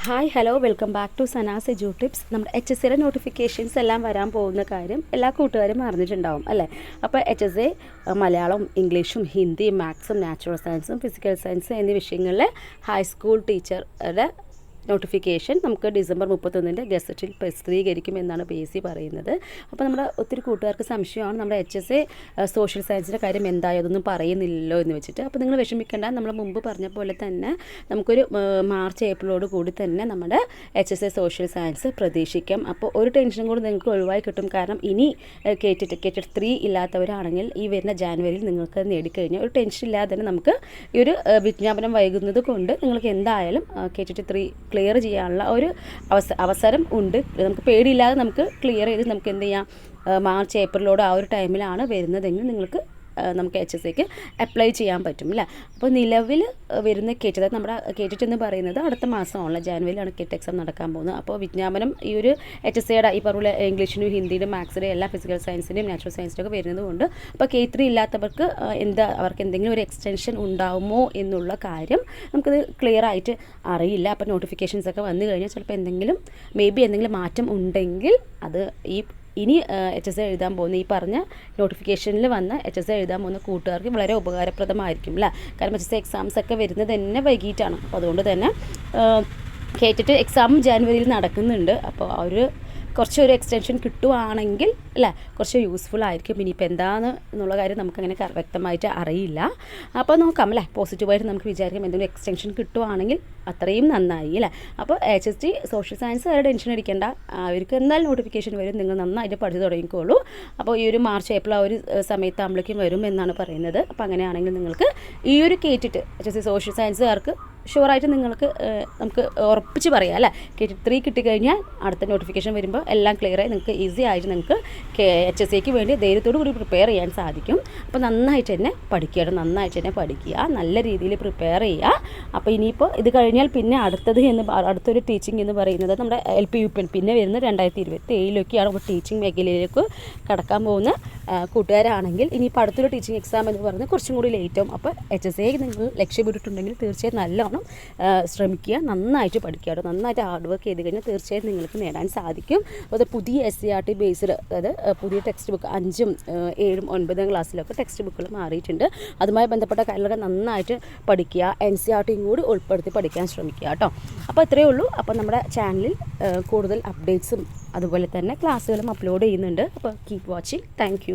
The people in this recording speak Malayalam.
Hi hello welcome back to Sana's edu tips നമ്മുടെ എച്ച് എസ് സിയുടെ നോട്ടിഫിക്കേഷൻസ് എല്ലാം വരാൻ പോകുന്ന കാര്യം എല്ലാ കൂട്ടുകാരും അറിഞ്ഞിട്ടുണ്ടാവും അല്ലേ? അപ്പോൾ എച്ച് എസ് എ മലയാളം ഇംഗ്ലീഷും ഹിന്ദിയും മാത്സും നാച്ചുറൽ സയൻസും ഫിസിക്കൽ സയൻസും എന്നീ വിഷയങ്ങളിലെ ഹൈസ്കൂൾ ടീച്ചറുടെ നോട്ടിഫിക്കേഷൻ നമുക്ക് ഡിസംബർ മുപ്പത്തൊന്നിന്റെ ഗസറ്റിൽ പ്രസിദ്ധീകരിക്കും എന്നാണ് പി എസ് സി പറയുന്നത്. അപ്പോൾ നമ്മുടെ ഒത്തിരി കൂട്ടുകാർക്ക് സംശയമാണ് നമ്മുടെ എച്ച് എസ് എ സോഷ്യൽ സയൻസിന്റെ കാര്യം എന്തായോ അതൊന്നും പറയുന്നില്ലല്ലോ എന്ന് വെച്ചിട്ട്. അപ്പോൾ നിങ്ങൾ വിഷമിക്കേണ്ട നമ്മൾ മുമ്പ് പറഞ്ഞ പോലെ തന്നെ നമുക്കൊരു മാർച്ച് ഏപ്രിലോട് കൂടി തന്നെ നമ്മുടെ H S A social science പ്രതീക്ഷിക്കാം. അപ്പോൾ ഒരു ടെൻഷനും കൂടി നിങ്ങൾക്ക് ഒഴിവായി കിട്ടും. കാരണം ഇനി കേട്ടിട്ട് കേട്ടിട്ട് ത്രീ ഇല്ലാത്തവരാണെങ്കിൽ ഈ വരുന്ന ജാനുവരിയിൽ നിങ്ങൾക്ക് നേടിക്കഴിഞ്ഞാൽ ഒരു ടെൻഷൻ ഇല്ലാതെ തന്നെ നമുക്ക് ഈ ഒരു വിജ്ഞാപനം വൈകുന്നത് കൊണ്ട് നിങ്ങൾക്ക് എന്തായാലും കേട്ടിട്ട് ത്രീ ക്ലിയർ ചെയ്യാനുള്ള ഒരു അവസ അവസരം ഉണ്ട്. നമുക്ക് പേടിയില്ലാതെ നമുക്ക് ക്ലിയർ ചെയ്ത് നമുക്ക് എന്ത് ചെയ്യാം? മാർച്ച് ഏപ്രിലോട് ആ ഒരു ടൈമിലാണ് വരുന്നതെങ്കിൽ നിങ്ങൾക്ക് നമുക്ക് എച്ച് എസ് സിക്ക് അപ്ലൈ ചെയ്യാൻ പറ്റും അല്ലേ? അപ്പോൾ നിലവിൽ വരുന്ന കേറ്റ് അതായത് നമ്മുടെ കേറ്റിട്ട് എന്ന് പറയുന്നത് അടുത്ത മാസമാണല്ലോ ജാനുവരിയിലാണ് കേറ്റ് എക്സാം നടക്കാൻ പോകുന്നത്. അപ്പോൾ വിജ്ഞാപനം ഈ ഒരു എച്ച് എസ് സിയുടെ ഈ പറഞ്ഞ ഇംഗ്ലീഷിനും ഹിന്ദിയിലും മാത്സിലും എല്ലാ ഫിസിക്കൽ സയൻസിന്റെയും നാച്ചുറൽ സയൻസിന്റെ ഒക്കെ വരുന്നത് കൊണ്ട് അപ്പോൾ കെ ത്രീ ഇല്ലാത്തവർക്ക് എന്താ അവർക്ക് എന്തെങ്കിലും ഒരു എക്സ്റ്റൻഷൻ ഉണ്ടാവുമോ എന്നുള്ള കാര്യം നമുക്കത് ക്ലിയർ ആയിട്ട് അറിയില്ല. അപ്പോൾ നോട്ടിഫിക്കേഷൻസ് ഒക്കെ വന്നു കഴിഞ്ഞാൽ ചിലപ്പോൾ എന്തെങ്കിലും മേ ബി എന്തെങ്കിലും മാറ്റം ഉണ്ടെങ്കിൽ അത് ഈ ഇനി എച്ച് എസ് എഴുതാൻ പോകുന്ന ഈ പറഞ്ഞ നോട്ടിഫിക്കേഷനിൽ വന്ന എച്ച് എസ് എഴുതാൻ പോകുന്ന കൂട്ടുകാർക്ക് വളരെ ഉപകാരപ്രദമായിരിക്കും അല്ലേ കാരണം എച്ച് എസ് എക്സാംസ് ഒക്കെ വരുന്നത് തന്നെ വൈകിട്ടാണ്. അപ്പോൾ അതുകൊണ്ട് തന്നെ കേട്ടിട്ട് എക്സാം ജാനുവരിയിൽ നടക്കുന്നുണ്ട്. അപ്പോൾ ആ ഒരു കുറച്ചൊരു എക്സ്റ്റൻഷൻ കിട്ടുവാണെങ്കിൽ അല്ലേ? കുറച്ച് യൂസ്ഫുൾ ആയിരിക്കും. ഇനിയിപ്പോൾ എന്താണ് എന്നുള്ള കാര്യം നമുക്കങ്ങനെ വ്യക്തമായിട്ട് അറിയില്ല. അപ്പോൾ നോക്കാം അല്ലേ? പോസിറ്റീവായിട്ട് നമുക്ക് വിചാരിക്കാം എന്തെങ്കിലും എക്സ്റ്റൻഷൻ കിട്ടുവാണെങ്കിൽ അത്രയും നന്നായി അല്ലേ? അപ്പോൾ H S T social science വരെ ടെൻഷൻ അടിക്കേണ്ട. അവർക്ക് എന്തായാലും നോട്ടിഫിക്കേഷൻ വരും. നിങ്ങൾ നന്നായിട്ട് പഠിച്ചു തുടങ്ങിക്കോളൂ. അപ്പോൾ ഈ ഒരു മാർച്ച് ഏപ്രിൽ ആ ഒരു സമയത്ത് ആകുമ്പോഴേക്കും വരും എന്നാണ് പറയുന്നത്. അപ്പോൾ അങ്ങനെയാണെങ്കിൽ നിങ്ങൾക്ക് ഈ ഒരു കേട്ടിട്ട് എച്ച് എസ് സി സോഷ്യൽ സയൻസുകാർക്ക് ഷുവറായിട്ട് നിങ്ങൾക്ക് നമുക്ക് ഉറപ്പിച്ച് പറയാം അല്ലേ? കേട്ടി ത്രീ കിട്ടിക്കഴിഞ്ഞാൽ അടുത്ത നോട്ടിഫിക്കേഷൻ വരുമ്പോൾ എല്ലാം ക്ലിയർ ആയി നിങ്ങൾക്ക് ഈസി ആയിട്ട് നിങ്ങൾക്ക് എച്ച് എസ് സിക്ക് വേണ്ടി ധൈര്യത്തോടു കൂടി പ്രിപ്പയർ ചെയ്യാൻ സാധിക്കും. അപ്പോൾ നന്നായിട്ട് തന്നെ പഠിക്കുക നന്നായിട്ട് തന്നെ പഠിക്കുക നല്ല രീതിയിൽ പ്രിപ്പയർ ചെയ്യുക. അപ്പോൾ ഇനിയിപ്പോൾ ഇത് കഴിഞ്ഞാൽ പിന്നെ അടുത്തത് എന്ന് അടുത്തൊരു ടീച്ചിങ് എന്ന് പറയുന്നത് നമ്മുടെ എൽ പി യു പി പിന്നെ വരുന്ന രണ്ടായിരത്തി ഇരുപത്തി ഏഴിലൊക്കെയാണ് ഇപ്പോൾ ടീച്ചിങ് മേഖലയിലേക്ക് കടക്കാൻ പോകുന്ന കൂട്ടുകാരാണെങ്കിൽ ഇനിയിപ്പോൾ അടുത്തൊരു ടീച്ചിങ് എക്സാം എന്ന് പറയുന്നത് കുറച്ചും കൂടി ലേറ്റ് ആവും. അപ്പോൾ എച്ച് എസ് എ നിങ്ങൾ ലക്ഷ്യമിട്ടിട്ടുണ്ടെങ്കിൽ തീർച്ചയായും നല്ലോണം ആ, ശ്രമിക്കുക. നന്നായിട്ട് പഠിക്കുക കേട്ടോ. നന്നായിട്ട് ഹാർഡ് വർക്ക് ചെയ്ത് കഴിഞ്ഞാൽ തീർച്ചയായും നിങ്ങൾക്ക് നേടാൻ സാധിക്കും. അത് പുതിയ S C R T based അതായത് പുതിയ ടെക്സ്റ്റ് ബുക്ക് അഞ്ചും ഏഴും ഒൻപതാം ക്ലാസ്സിലൊക്കെ ടെക്സ്റ്റ് ബുക്കുകൾ മാറിയിട്ടുണ്ട്. അതുമായി ബന്ധപ്പെട്ട കാര്യങ്ങളൊക്കെ നന്നായിട്ട് പഠിക്കുക. എൻ സി ആർ ടിയും കൂടി ഉൾപ്പെടുത്തി പഠിക്കാൻ ശ്രമിക്കുക കേട്ടോ. അപ്പോൾ ഇത്രയേ ഉള്ളൂ. അപ്പോൾ നമ്മുടെ ചാനലിൽ കൂടുതൽ അപ്ഡേറ്റ്സും അതുപോലെ തന്നെ ക്ലാസ്സുകളും അപ്ലോഡ് ചെയ്യുന്നുണ്ട്. അപ്പോൾ കീപ് വാച്ചിങ് താങ്ക്